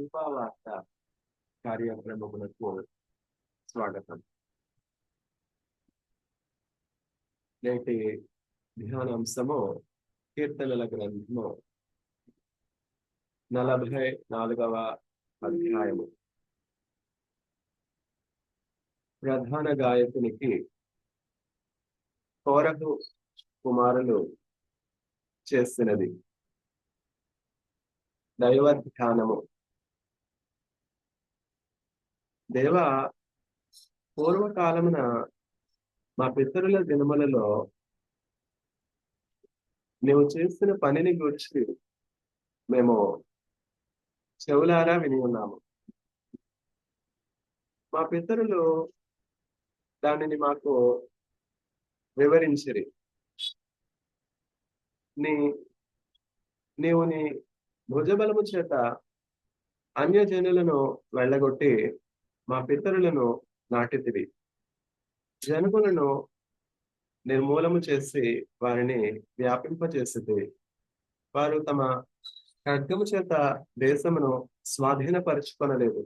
కృపావార్త కార్యక్రమములకు స్వాగతం. నేటి ధ్యానాంశము కీర్తనల గ్రంథము నలభై నాలుగవ అధ్యాయము. ప్రధాన గాయకునికి కోరకు కుమారులు చేసినది. దైవధ్యానము. దేవ పూర్వకాలమున మా పితరుల దినములలో నీవు చేసిన పనిని గురించి మేము చెవులారా విని ఉన్నాము. మా పితరులు దానిని మాకు వివరించిరి. నీ నీవు నీ భుజబలము చేత అన్యజనులను వెళ్ళగొట్టి మా పితరులను నాటితివి. జనములను నిర్మూలము చేసి వారిని వ్యాపింపచేసింది వారు తమ ఖడ్గము చేత దేశమును స్వాధీనపరచుకొనలేదు.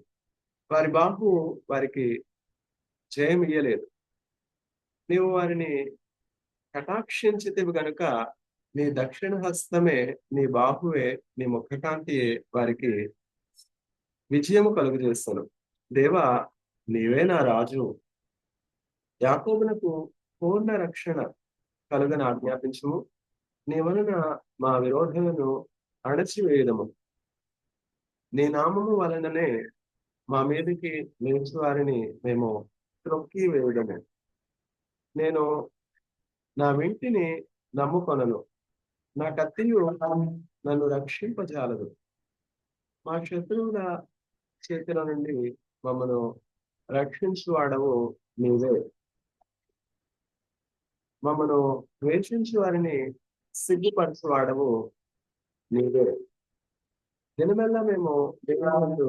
వారి బాహు వారికి జయం ఇయ్యలేదు. నీవు వారిని కటాక్షించితివి గనుక నీ దక్షిణ హస్తమే నీ బాహువే నీ ముఖకాంతియే వారికి విజయము కలుగు చేస్తాను దేవా నీవే నా రాజు. యాకోబునకు పూర్ణ రక్షణ కలుగని ఆజ్ఞాపించము. నీ వలన మా విరోధులను అణచివేయదము. నీ నామము వలననే మా మీదకి లేచి వారిని మేము త్రొక్కి వేయడము నేను నా వింటిని నమ్ముకొనను. నా కత్తియు నన్ను రక్షింపజాలదు. మా శత్రువుల చేతుల నుండి మమ్మను రక్షించువాడవు నీవే. మమ్మను ద్వేషించు వారిని సిగ్గుపరచువాడవు నీవే. దినమెల్లా మేము దినాలందు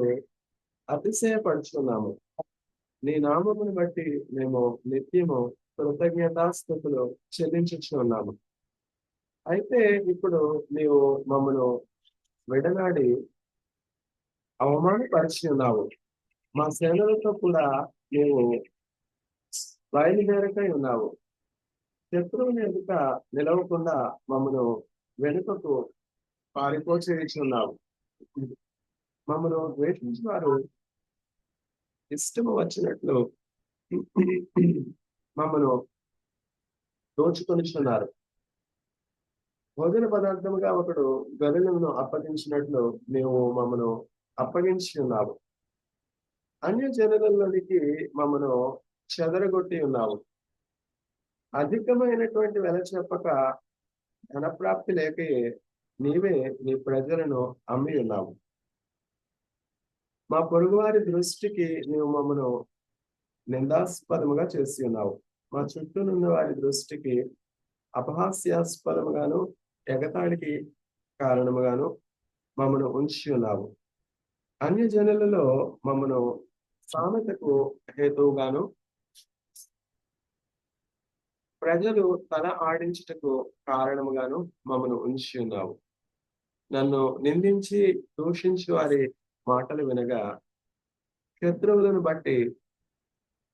అతిశయపడుచున్నాము నీ నామమును బట్టి మేము నిత్యము కృతజ్ఞతాస్థుతులు చెల్లించుచు ఉన్నాము అయితే ఇప్పుడు నీవు మమ్మను విడనాడి అవమానపరిచి ఉన్నావు మా సేనలతో కూడా నీవు బయలుదేరకై ఉన్నావు శత్రువుని ఎదుట నిలవకుండా మమ్మను వెనుకకు పారిపోచేసి ఉన్నావు మమ్మను ద్వేషించి వారు ఇష్టము వచ్చినట్లు మమ్మను దోచుకొనిచున్నారు. భోజన పదార్థముగా ఒకడు గదులను అప్పగించినట్లు నీవు మమ్మను అప్పగించి ఉన్నావు అన్య జనులలోనికి మమ్మను చెదరగొట్టి ఉన్నావు. అధికమైనటువంటి వెల చెప్పక ధనప్రాప్తి లేక నీవే నీ ప్రజలను అమ్మి ఉన్నావు. మా పొరుగువారి దృష్టికి నీవు మమ్మను నిందాస్పదముగా చేసి ఉన్నావు. మా చుట్టూనున్న వారి దృష్టికి అపహాస్యాస్పదముగాను ఎగతాడికి కారణముగాను మమ్మను ఉంచి ఉన్నావు. అన్ని జనులలో మమ్మను సామెతకు హేతువుగాను ప్రజలు తల ఆడించుటకు కారణముగాను మమ్మను ఉంచి ఉన్నావు. నన్ను నిందించి దూషించి వారి మాటలు వినగా శత్రువులను బట్టి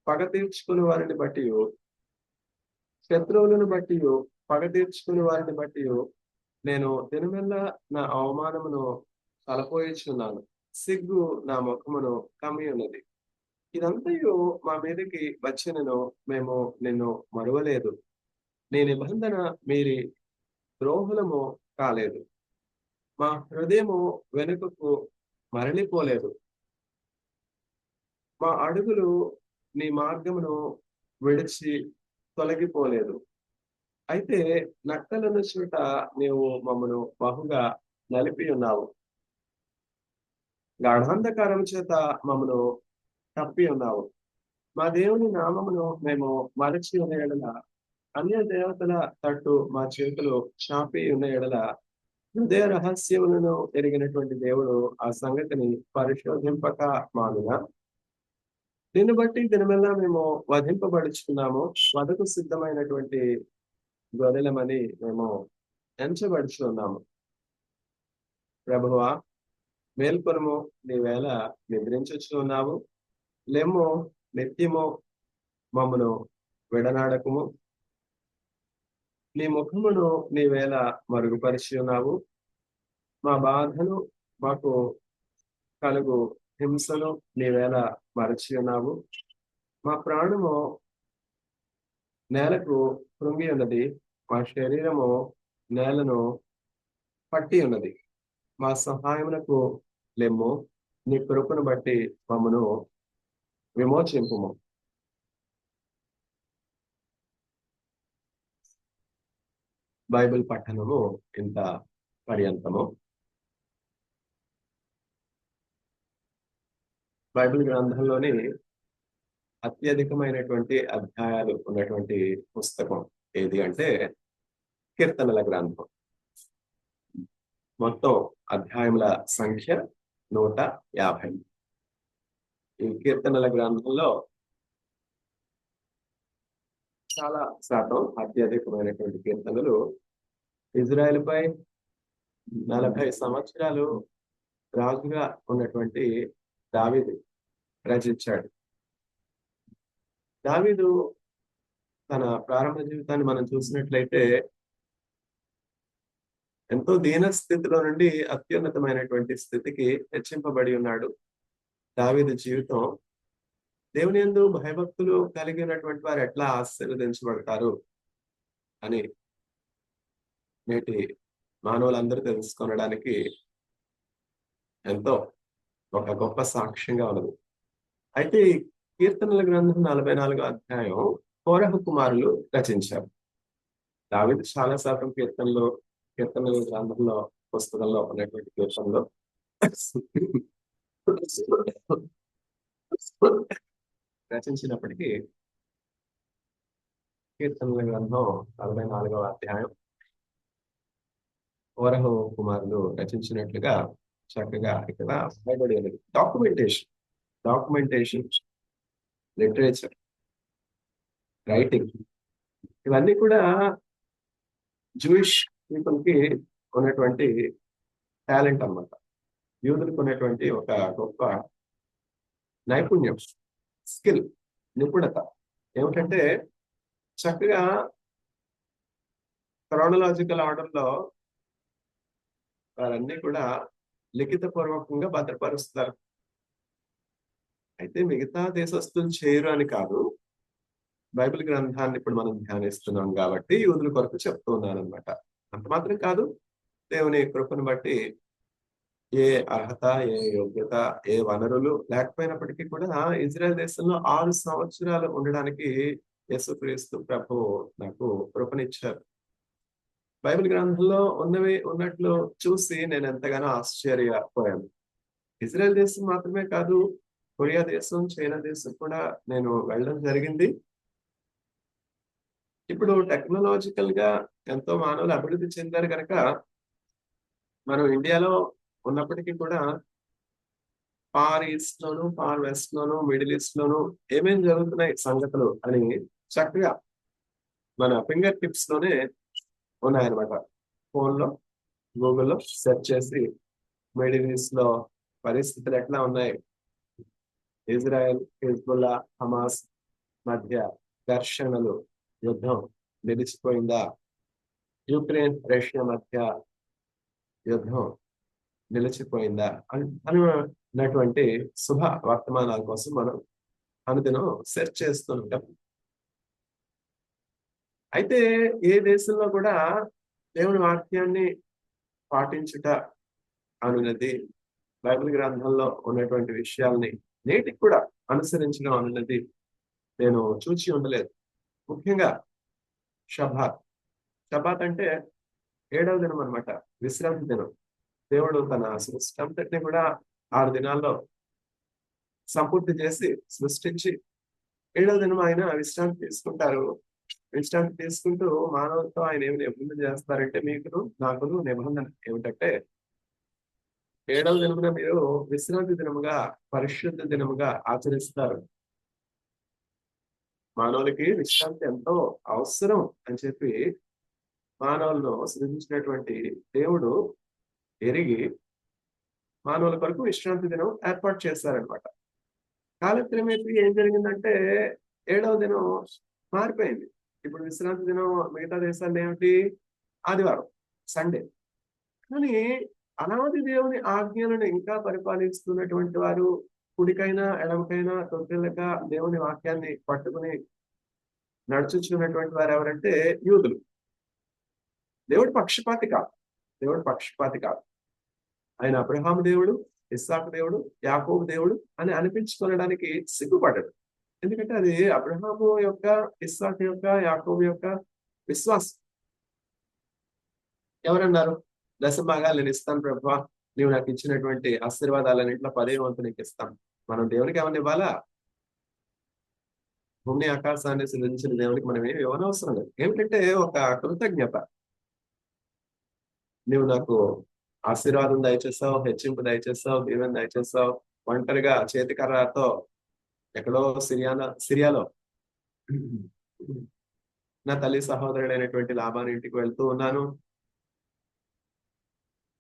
పగ తీర్చుకుని వారిని బట్టి శత్రువులను బట్టి పగ తీర్చుకుని వారిని బట్టి నేను దినమెల్లా నా అవమానమును తలపోయిచున్నాను. సిగ్గు నా ముఖమును కమ్మి ఉన్నది ఇదంతయు మా మీదకి వచ్చినను మేము నిన్ను మరువలేదు. నీ నిబంధన మీరి ద్రోహులము కాలేదు. మా హృదయము వెనుకకు మరలిపోలేదు. మా అడుగులు నీ మార్గమును విడిచి తొలగిపోలేదు. అయితే నక్కలను చూట నీవు మమ్మను బహుగా నలిపి ఉన్నావు గాఢాంధకారం చేత మమ్మను తప్పి ఉన్నావు. మా దేవుని నామమును మేము మరచి ఉన్న ఎడల అన్య దేవతల తట్టు మా చేతులు చాపి ఉన్న ఎడల హృదయ రహస్యములను ఎరిగినటువంటి దేవుడు ఆ సంగతిని పరిశోధింపక మానున. దీన్ని బట్టి దినమెల్లా మేము వధింపబడుచున్నాము వధకు సిద్ధమైనటువంటి గొర్రెలమని మేము ఎంచబడుచున్నాము. ప్రభువా మేల్కొనుము నీవేళ నిద్రించొచ్చు ఉన్నావు లెమ్ము నిత్యము మమ్మను విడనాడకము. నీ ముఖమును నీవేళ మరుగుపరిచి ఉన్నావు మా బాధను మాకు కలుగు హింసను నీవేళ మరచి ఉన్నావు మా ప్రాణము నేలకు కృంగి ఉన్నది మా శరీరము నేలను పట్టి ఉన్నది మా సహాయమునకు లెమ్ము నీ కృపను బట్టి మమ్మను విమోచింపుము బైబిల్ పఠనము ఇంత పర్యంతము బైబిల్ గ్రంథంలోని అత్యధికమైనటువంటి అధ్యాయాలు ఉన్నటువంటి పుస్తకం ఏది అంటే కీర్తనల గ్రంథం. మొత్తం అధ్యాయముల సంఖ్య నూట యాభై. కీర్తనల గ్రంథంలో చాలా శాతం అత్యధికమైనటువంటి కీర్తనలు ఇజ్రాయెల్ పై నలభై సంవత్సరాలు రాజుగా ఉన్నటువంటి దావీదు రచించాడు. దావీదు తన ప్రారంభ జీవితాన్ని మనం చూసినట్లయితే ఎంతో దీన స్థితిలో నుండి అత్యున్నతమైనటువంటి స్థితికి హెచ్చింపబడి ఉన్నాడు. దావీదు జీవితం దేవుని ఎందు భయభక్తులు కలిగినటువంటి వారు ఎట్లా ఆశీర్వదించబడతారు అని నేటి మానవులందరూ తెలుసుకొనడానికి ఎంతో ఒక గొప్ప సాక్ష్యంగా ఉన్నది. అయితే కీర్తనల గ్రంథం నలభై నాలుగో అధ్యాయం కోరహ కుమారులు రచించారు. దావిది చాలా శాతం కీర్తనలు కీర్తనల గ్రంథంలో పుస్తకంలో ఉన్నటువంటి కీర్తనలో. రచించినప్పటికీ కీర్తనల గ్రంథం నలభై నాలుగవ అధ్యాయం వరహ కుమారులు రచించినట్లుగా చక్కగా ఇక్కడ రాయబడి ఉన్నది. డాక్యుమెంటేషన్ డాక్యుమెంటేషన్ లిటరేచర్ రైటింగ్ ఇవన్నీ కూడా జూయిష్ పీపుల్కి ఉన్నటువంటి టాలెంట్ అన్నమాట. యూదులకు ఉన్నటువంటి ఒక గొప్ప నైపుణ్యం స్కిల్ నిపుణత. ఏమిటంటే చక్కగా క్రానలాజికల్ ఆర్డర్లో వారన్నీ కూడా లిఖితపూర్వకంగా భద్రపరుస్తారు. అయితే మిగతా దేశస్తులు చేయరు అని కాదు బైబిల్ గ్రంథాన్ని ఇప్పుడు మనం ధ్యానిస్తున్నాం కాబట్టి యూదుల కొరకు చెప్తున్నాను అనమాట అంత మాత్రం కాదు దేవుని కృపను బట్టి ఏ అర్హత ఏ యోగ్యత ఏ వనరులు లేకపోయినప్పటికీ కూడా ఇజ్రాయెల్ దేశంలో ఆరు సంవత్సరాలు ఉండడానికి యేసుక్రీస్తు ప్రభు నాకు కృపనిచ్చారు. బైబిల్ గ్రంథంలో ఉన్నవి ఉన్నట్లు చూసి నేను ఎంతగానో ఆశ్చర్యపోయాను. ఇజ్రాయెల్ దేశం మాత్రమే కాదు కొరియా దేశం చైనా దేశం కూడా నేను వెళ్ళడం జరిగింది. ఇప్పుడు టెక్నాలజికల్గా ఎంతో మానవులు అభివృద్ధి చెందారు కనుక మనం ఇండియాలో ఉన్నప్పటికీ కూడా ఫార్ ఈస్ట్ లోను ఫార్ వెస్ట్ లోను మిడిల్ ఈస్ట్ లోను ఏమేం జరుగుతున్నాయి సంగతులు అని చక్కగా మన ఫింగర్ టిప్స్లోనే ఉన్నాయన్నమాట. ఫోన్లో గూగుల్లో సెర్చ్ చేసి మిడిల్ ఈస్ట్లో పరిస్థితులు ఎట్లా ఉన్నాయి? ఇజ్రాయెల్ హిజ్బుల్లా హమాస్ మధ్య ఘర్షణలు యుద్ధం నిలిచిపోయిందా? యుక్రెయిన్ రష్యా మధ్య యుద్ధం నిలిచిపోయిందా? అన్నటువంటి శుభ వర్తమానాల కోసం మనం అనుదినం సెర్చ్ చేస్తుంటాం అయితే ఏ దేశంలో కూడా దేవుని వాక్యాన్ని పాటించుట అనున్నది బైబిల్ గ్రంథంలో ఉన్నటువంటి విషయాల్ని నేటికి కూడా అనుసరించడం అనున్నది నేను చూచి ఉండలేదు. ముఖ్యంగా షబాత్. షబాత్ అంటే ఏడవ దినం అనమాట విశ్రాంతి దినం. దేవుడు తన సృష్టి కూడా ఆరు దినాల్లో సంపూర్తి చేసి సృష్టించి ఏడవ దినం ఆయన విశ్రాంతి తీసుకుంటారు. విశ్రాంతి తీసుకుంటూ మానవులతో ఆయన ఏమి నిబంధన చేస్తారంటే మీకు నాకు నిబంధన ఏమిటంటే ఏడవ దినమున మీరు విశ్రాంతి దినముగా పరిశుద్ధ దినముగా ఆచరిస్తారు. మానవులకి విశ్రాంతి ఎంతో అవసరం అని చెప్పి మానవులను సృజించినటువంటి దేవుడు ఎరిగి మానవుల కొరకు విశ్రాంతి దినం ఏర్పాటు చేస్తారనమాట కాలక్రమేపీ ఏం జరిగిందంటే ఏడవ దినం మారిపోయింది. ఇప్పుడు విశ్రాంతి దినం మిగతా దేశాల్లో ఏమిటి? ఆదివారం సండే. కానీ అనాది దేవుని ఆజ్ఞలను ఇంకా పరిపాలిస్తున్నటువంటి వారు కుడికైనా ఎడమకైనా తొట్టిల్లక దేవుని వాక్యాన్ని పట్టుకుని నడుచుచున్నటువంటి వారు ఎవరంటే యూదులు. దేవుడు పక్షపాతి కాదు. దేవుడు పక్షపాతి కాదు. ఆయన అబ్రహాం దేవుడు ఇస్సాకు దేవుడు యాకోబు దేవుడు అని అనిపించుకోవడానికి సిగ్గుపడ్డాడు ఎందుకంటే అది అబ్రహాము యొక్క ఇస్సాకు యొక్క యాకోబు యొక్క విశ్వాసం. ఎవరన్నారు? దశ నేను ఇస్తాను ప్రభా నీవు నాకు ఇచ్చినటువంటి ఆశీర్వాదాలన్నింటిలో పదే వంతు నీకు ఇస్తాను మనం దేవునికి ఏమన్నా ఇవ్వాలా? భూమి ఆకాశాన్ని సృజించిన దేవునికి మనం ఏమి ఇవ్వనవసరం లేదు. ఏమిటంటే ఒక కృతజ్ఞత. నువ్వు నాకు ఆశీర్వాదం దయచేస్తావు హెచ్చింపు దయచేస్తావు దీవెన దయచేస్తావు. ఒంటరిగా చేతికర్రతో ఎక్కడో సిరియాలో సిరియాలో నా తల్లి సహోదరుడైనటువంటి లాభాన్ని ఇంటికి వెళ్తూ ఉన్నాను.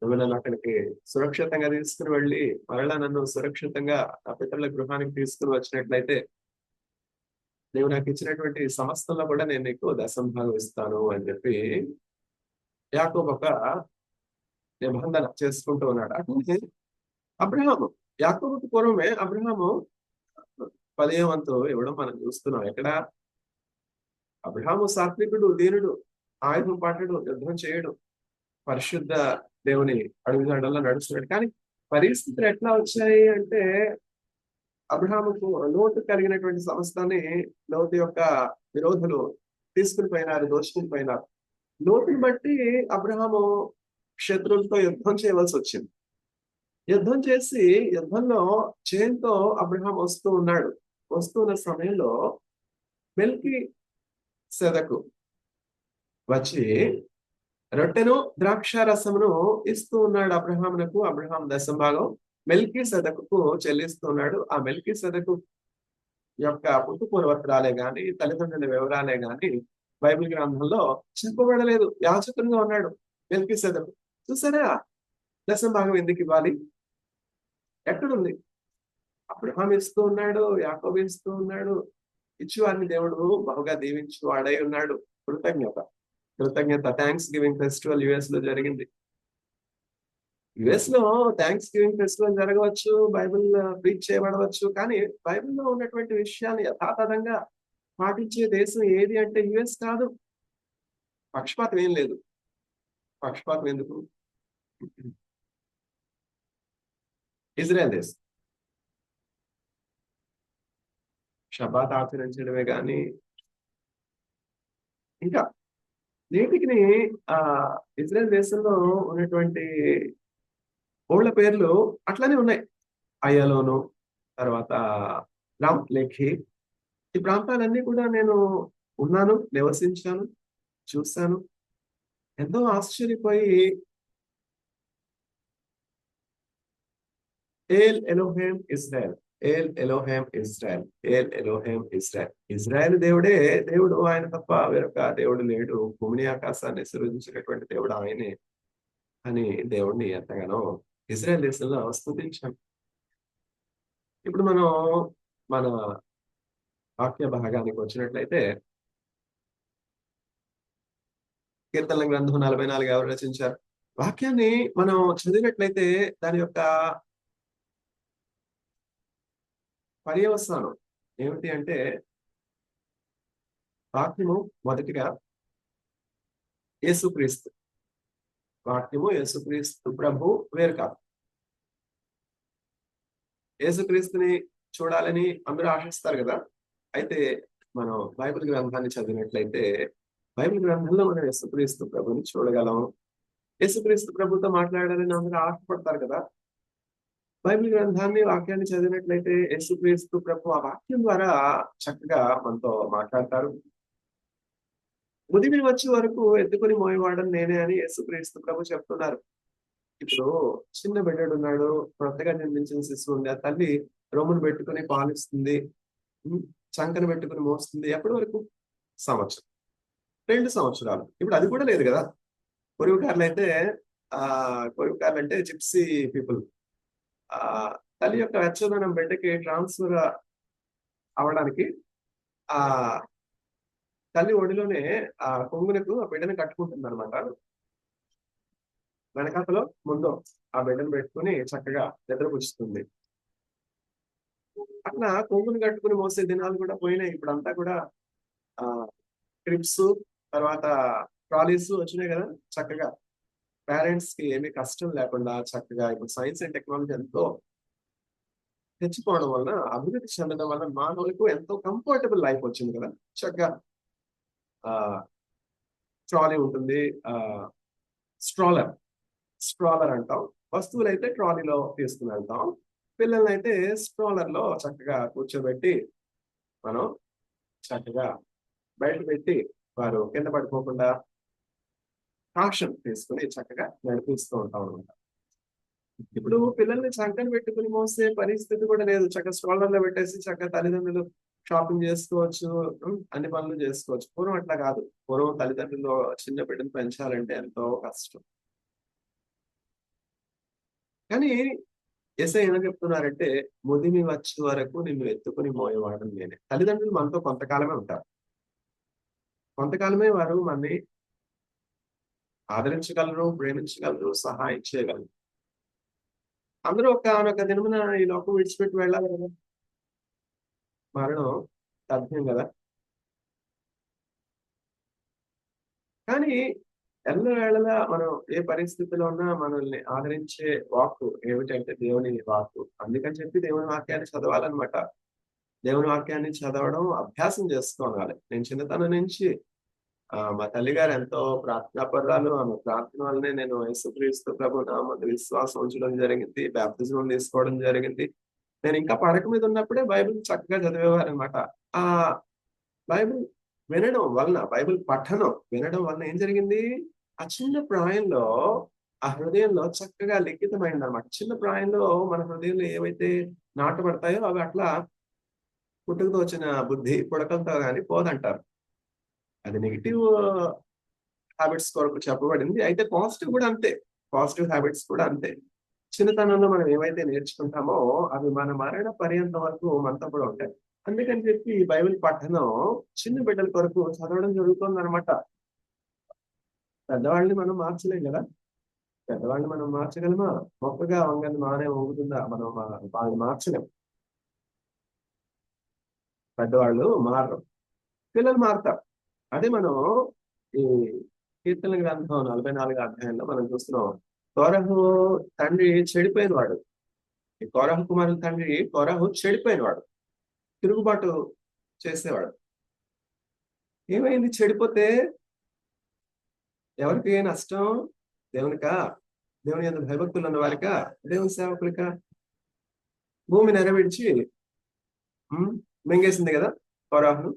నువ్వు నన్ను అక్కడికి సురక్షితంగా తీసుకుని వెళ్ళి మరలా నన్ను సురక్షితంగా నా పితరుల గృహానికి తీసుకుని వచ్చినట్లయితే నువ్వు నాకు ఇచ్చినటువంటి సంస్థల్లో కూడా నేను నీకు దశంభాగం ఇస్తాను అని చెప్పి యాకోబ్ ఒక నిబంధన చేసుకుంటూ ఉన్నాడు? అట్లనే అబ్రహాము యాకోబుకి పూర్వమే అబ్రహాము పదిహేను ఇవ్వడం మనం చూస్తున్నాం. ఎక్కడ? అబ్రహాము సాత్వికుడు దీనుడు ఆయుధం పాటడు యుద్ధం చేయడు. పరిశుద్ధ దేవుని అడుగుజాడల్లో నడుస్తున్నాడు. కానీ పరిస్థితులు ఎట్లా వచ్చాయి అంటే అబ్రహాముకు లోటు కలిగినటువంటి సంస్థని లోతు యొక్క విరోధులు తీసుకుని పోయినారు దోచుకుని పోయినారు. లోటుని బట్టి అబ్రహాము శత్రువులతో యుద్ధం చేయవలసి వచ్చింది. యుద్ధం చేసి యుద్ధంలో చేయంతో అబ్రహాం వస్తూ ఉన్నాడు. వస్తున్న సమయంలో మెల్కి సెదకు వచ్చి రొట్టెను ద్రాక్ష రసమును ఇస్తూ ఉన్నాడు అబ్రహామునకు. అబ్రహాం దశభాగం మెల్కి సెదకు చెల్లిస్తున్నాడు ఆ మెల్కి సెదకు యొక్క పుట్టు పూర్వత్రాలే గాని తల్లిదండ్రుల వివరాలే గాని బైబిల్ గ్రంథంలో చెప్పబడలేదు. యాచకునిగా ఉన్నాడు మెల్కి సెదకు. చూసారా? దశభాగం ఎందుకు ఇవ్వాలి? ఎక్కడుంది? అబ్రహాం ఇస్తూ ఉన్నాడు యాకోబ్ ఇస్తూ ఉన్నాడు. ఇచ్చేవారిని దేవుడు బహుగా దీవించి వాడై ఉన్నాడు. కృతజ్ఞత. కృతజ్ఞత. థ్యాంక్స్ గివింగ్ ఫెస్టివల్ యుఎస్లో జరిగింది. యుఎస్లో థ్యాంక్స్ గివింగ్ ఫెస్టివల్ జరగవచ్చు బైబిల్ uh, ప్రీచ్ చేయబడవచ్చు. కానీ బైబిల్లో ఉన్నటువంటి విషయాన్ని యథాతథంగా పాటించే దేశం ఏది అంటే యుఎస్ కాదు. పక్షపాతం ఏం లేదు. పక్షపాతం ఎందుకు? ఇజ్రాయల్ దేశం. షబాత్ ఆచరించడమే కానీ ఇంకా నేటికి ఆ ఇజ్రాయల్ దేశంలో ఉన్నటువంటి ఓళ్ళ పేర్లు అట్లానే ఉన్నాయి. అయ్యలోను తర్వాత రామ్ లేఖి. ఈ ప్రాంతాలన్నీ కూడా నేను ఉన్నాను నివసించాను చూశాను. ఎంతో ఆశ్చర్యపోయి El Elohim Israel El Elohim Israel El Elohim Israel. Israel దేవుడే దేవుడు ఆయన తప్ప వేరొక దేవుడు లేడు. భూమిని ఆకాశాన్ని సృజించినటువంటి దేవుడు ఆయనే అని దేవుడిని ఎంతగానో ఇజ్రాయల్ దేశంలో స్థుతించాం. ఇప్పుడు మనం మన వాక్య భాగానికి వచ్చినట్లయితే కీర్తనల గ్రంథం నలభై నాలుగు ఎవరు రచించారు? వాక్యాన్ని మనం చదివినట్లయితే దాని యొక్క పర్యవసానం ఏమిటి అంటే వాక్యము మొదటిగా యేసుక్రీస్తు. వాక్యము యేసుక్రీస్తు ప్రభు వేరు కాదు. యేసుక్రీస్తుని చూడాలని అందరూ ఆశిస్తారు కదా? అయితే మనం బైబిల్ గ్రంథాన్ని చదివినట్లయితే బైబిల్ గ్రంథంలో మనం యేసుక్రీస్తు ప్రభుని చూడగలము. యేసుక్రీస్తు ప్రభుతో మాట్లాడాలని అందరూ ఆశపడతారు కదా? బైబిల్ గ్రంథాన్ని వాక్యాన్ని చదివినట్లయితే యేసుక్రీస్తు ప్రభు ఆ వాక్యం ద్వారా చక్కగా మనతో మాట్లాడతారు. ఉదిమి వచ్చే వరకు ఎత్తుకొని మోయవాడని నేనే అని యేసుక్రీస్తు ప్రభు చెప్తున్నారు. ఇప్పుడు చిన్న బిడ్డడు ఉన్నాడు కొత్తగా నిర్మించిన శిశువు ఉంది. ఆ తల్లి రొమ్మును పెట్టుకుని పాలిస్తుంది చంకను పెట్టుకుని మోస్తుంది. ఎప్పటి వరకు? సంవత్సరం. రెండు సంవత్సరాలు. ఇప్పుడు అది కూడా లేదు కదా. కొరివికారులు అయితే ఆ కొరివికారులు అంటే జిప్సీ పీపుల్. ఆ తల్లి యొక్క వెచ్చదనం బిడ్డకి ట్రాన్స్ఫర్ అవడానికి ఆ తల్లి ఒడిలోనే ఆ కొంగునకు ఆ బిడ్డను కట్టుకుంటుంది అనమాట వెనకాతలో ముందు ఆ బిడ్డను పెట్టుకుని చక్కగా నిద్రపుచ్చుతుంది అట్లా కొంగుని కట్టుకుని మోసే దినాలు కూడా పోయినాయి. ఇప్పుడు అంతా కూడా ఆ ట్రిప్స్ తర్వాత ట్రాలీస్ వచ్చినాయి కదా చక్కగా. పేరెంట్స్కి ఏమి కష్టం లేకుండా చక్కగా ఇప్పుడు సైన్స్ అండ్ టెక్నాలజీ ఎంతో తెచ్చిపోవడం వలన అభివృద్ధి చెందడం వలన మానవులకు ఎంతో కంఫర్టబుల్ లైఫ్ వచ్చింది కదా. చక్కగా ఆ ట్రాలీ ఉంటుంది. ఆ స్ట్రాలర్ స్ట్రాలర్ అంటాం. వస్తువులు అయితే ట్రాలీలో తీసుకుని వెళ్తాం. పిల్లల్ని అయితే స్ట్రాలర్లో చక్కగా కూర్చోబెట్టి మనం చక్కగా బయట పెట్టి వారు కింద పడిపోకుండా కాషన్ తీసుకుని చక్కగా నడిపిస్తూ ఉంటాం అనమాట ఇప్పుడు పిల్లల్ని చక్కని పెట్టుకుని మోసే పరిస్థితి కూడా లేదు. చక్కగా స్ట్రాలర్ పెట్టేసి చక్కగా తల్లిదండ్రులు షాపింగ్ చేసుకోవచ్చు అన్ని పనులు చేసుకోవచ్చు. పూర్వం అట్లా కాదు. పూర్వం తల్లిదండ్రులు చిన్న బిడ్డను పెంచాలంటే ఎంతో కష్టం. కానీ ఎస్ఐ ఏమని చెప్తున్నారంటే ముదిమి వచ్చే వరకు నిన్ను ఎత్తుకుని మోయవాడని నేనే. తల్లిదండ్రులు మనతో కొంతకాలమే ఉంటారు. కొంతకాలమే వారు మనని ఆదరించగలరు ప్రేమించగలరు సహాయం చేయగలరు. అందరూ ఒక ఒక దినమున ఈ లోకం విడిచిపెట్టి వెళ్ళాలి కదా? మరణం తథ్యం కదా? కానీ ఎల్లవేళలా మనం ఏ పరిస్థితిలో ఉన్నా మనల్ని ఆదరించే వాక్కు ఏమిటంటే దేవుని వాక్కు. అందుకని చెప్పి దేవుని వాక్యాన్ని చదవాలన్నమాట. దేవుని వాక్యాన్ని చదవడం అభ్యాసం చేసుకోవాలి. నేను చిన్నతనం నుంచి ఆ మా తల్లి గారు ఎంతో ప్రార్థనాపరాలు ఆమె ప్రార్థన వల్లనే నేను యేసుక్రీస్తు ప్రభు నామందు విశ్వాసం ఉంచడం జరిగింది. బ్యాప్తిజం తీసుకోవడం జరిగింది. నేను ఇంకా పడక మీద ఉన్నప్పుడే బైబిల్ చక్కగా చదివేవారు అనమాట ఆ బైబిల్ వినడం వలన బైబిల్ పఠనం వినడం వలన ఏం జరిగింది? ఆ చిన్న ప్రాయంలో ఆ హృదయంలో చక్కగా లిఖితమైంది అనమాట చిన్న ప్రాయంలో మన హృదయంలో ఏవైతే నాటబడతాయో అవి అట్లా పుట్టుకతో వచ్చిన బుద్ధి పుడకలతో కానీ పోదంటారు. అది నెగిటివ్ హ్యాబిట్స్ కొరకు చెప్పబడింది. అయితే పాజిటివ్ కూడా అంతే. పాజిటివ్ హ్యాబిట్స్ కూడా అంతే. చిన్నతనంలో మనం ఏవైతే నేర్చుకుంటామో అవి మన మరణ పర్యంతం వరకు మనతో కూడా ఉంటాయి. అందుకని చెప్పి ఈ బైబిల్ పఠనం చిన్న బిడ్డల కొరకు చదవడం జరుగుతుంది అనమాట పెద్దవాళ్ళని మనం మార్చలేం కదా? పెద్దవాళ్ళని మనం మార్చగలమా? మొక్కగా వంగని మానే వంగుతుందా? మనం వాళ్ళని మార్చలేం. పెద్దవాళ్ళు మారరు. పిల్లలు మారుతారు. అదే మనం ఈ కీర్తన గ్రంథం నలభై నాలుగు అధ్యాయంలో మనం చూస్తున్నాం. కొరహు తండ్రి చెడిపోయిన వాడు ఈ కోరహు కుమారుల తండ్రి కొరహు చెడిపోయిన వాడు తిరుగుబాటు చేసేవాడు. ఏమైంది? చెడిపోతే ఎవరికి ఏ నష్టం? దేవునికా? దేవుని యొక్క భయభక్తులు ఉన్న వారికా? దేవుని సేవకులకా? భూమి నెరవేర్చి మింగేసింది కదా కోరాహును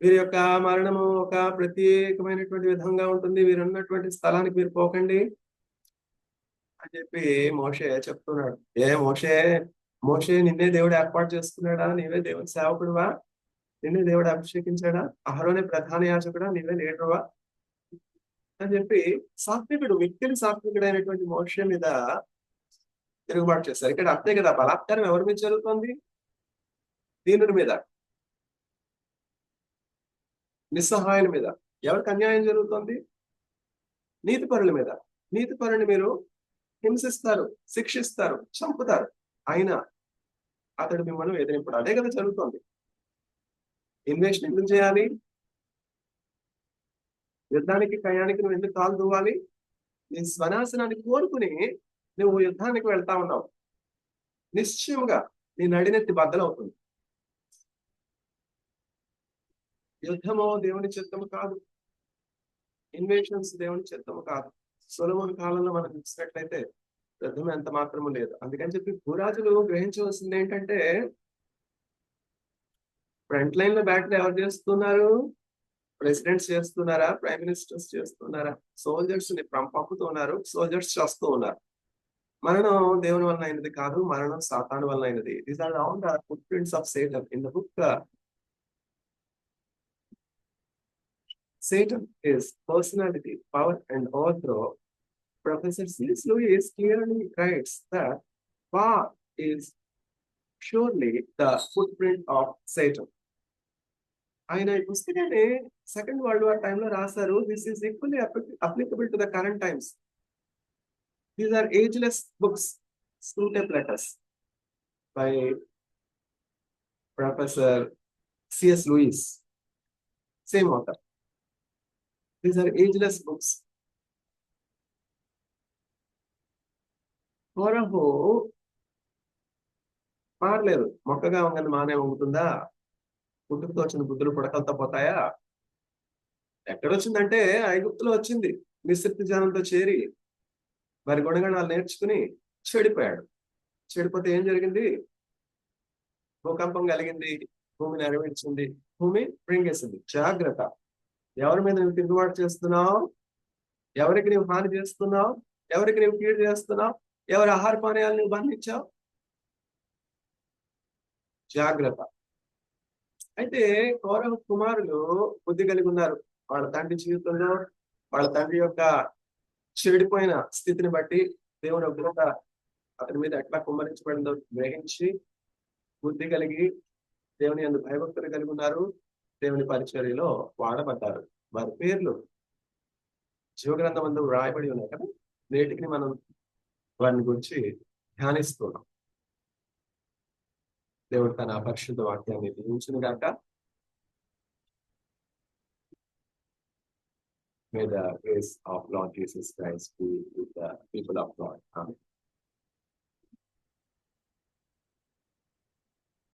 వీరి యొక్క మరణము ఒక ప్రత్యేకమైనటువంటి విధంగా ఉంటుంది. వీరు ఉన్నటువంటి స్థలానికి మీరు పోకండి అని చెప్పి మోషే చెప్తున్నాడు. ఏ మోషే మోషే నిన్నే దేవుడు ఏర్పాటు చేసుకున్నాడా? నీవే దేవుని సేవకుడువా? నిన్నే దేవుడు అభిషేకించాడా? అహరోనే ప్రధాన యాచకుడా నీవే లీడరువా? అని చెప్పి సాత్వికుడు మిక్కిలి సాత్వికుడు అయినటువంటి మోషే మీద తిరుగుబాటు చేస్తారు ఇక్కడ అంతే కదా బలాత్కారం ఎవరి మీద జరుగుతుంది? దీనుడి మీద. నిస్సహాయుల మీద. ఎవరికి అన్యాయం జరుగుతుంది? నీతి పరుల మీద. నీతి పరుని మీరు హింసిస్తారు శిక్షిస్తారు చంపుతారు. అయినా అతడు మిమ్మల్ని ఎదిరింపుడు అదే కదా జరుగుతుంది. ఇన్వెస్ట్ ఎందుకు చేయాలి? యుద్ధానికి కయానికి నువ్వు ఎందుకు కాలు దువ్వాలి? నీ స్వనాశనాన్ని కోరుకుని నువ్వు యుద్ధానికి వెళ్తా ఉన్నావు. నిశ్చయముగా నీ నడినెత్తి బద్దలవుతుంది. యుద్ధము దేవుని చిత్తము కాదు. ఇన్వేషన్స్ దేవుని చిత్తము కాదు. సులభ కాలంలో మనం చూసినట్లయితే యుద్ధం ఎంత మాత్రము లేదు. అందుకని చెప్పి భూరాజులు గ్రహించవలసింది ఏంటంటే ఫ్రంట్ లైన్లో బ్యాటిల్ ఎవరు చేస్తున్నారు? ప్రెసిడెంట్స్ చేస్తున్నారా? ప్రైమ్ మినిస్టర్స్ చేస్తున్నారా? సోల్జర్స్ని పంపుతూ ఉన్నారు సోల్జర్స్ చేస్తూ ఉన్నారు. మరణం దేవుని వల్ల అయినది కాదు మరణం సాతాను వల్ల అయినది. These are all the footprints of Satan in the book Satan is personality, power, and overthrow. Professor C.S. Lewis clearly writes that path is surely the footprint of Satan. ఆయన ఈ పుస్తకాన్ని సెకండ్ వరల్డ్ వార్ టైంలో రాశారు this is equally applicable to the current times these are ageless books Screwtape letters by professor C S Lewis same author. These are ageless books. కోరహు పాడలేదు. మొక్కగా ఉంగని మానే ఉంటుందా పుట్టుకతో వచ్చిన బుద్ధులు పుడకలతో పోతాయా? ఎక్కడొచ్చిందంటే ఐగుప్తులో వచ్చింది. మిశ్రిత జనంతో చేరి వారి గుణగణాలు నేర్చుకుని చెడిపోయాడు. చెడిపోతే ఏం జరిగింది? భూకంపం కలిగింది. భూమిని నెరవేర్చింది భూమి ప్రింగేసింది జాగ్రత్త. ఎవరి మీద నువ్వు తిరుగుబాటు చేస్తున్నావు? ఎవరికి నువ్వు హాని చేస్తున్నావు? ఎవరికి నువ్వు కీడు చేస్తున్నావు? ఎవరి ఆహార పానీయాలు నువ్వు బంధించావు? జాగ్రత్త. అయితే కౌరవ కుమారులు బుద్ధి కలిగి ఉన్నారు. వాళ్ళ తండ్రి జీవితంలో వాళ్ళ తండ్రి యొక్క చెడిపోయిన స్థితిని బట్టి దేవుని ఉగ్రత అతని మీద ఎట్లా కుమ్మరించబడిందో గ్రహించి బుద్ధి కలిగి దేవుని అందు భయభక్తులు కలిగి ఉన్నారు. దేవుని పరిచర్యలో వాడబడ్డారు వారి పేర్లు జీవగ్రంథం అందు వ్రాయబడి ఉన్నాయి కదా నేటికి మనం వారిని గురించి ధ్యానిస్తున్నాం దేవుడు తన పరిశుద్ధ వాక్యాన్ని దీవించిన గాక May the grace of Lord Jesus Christ be with the people of God. Amen.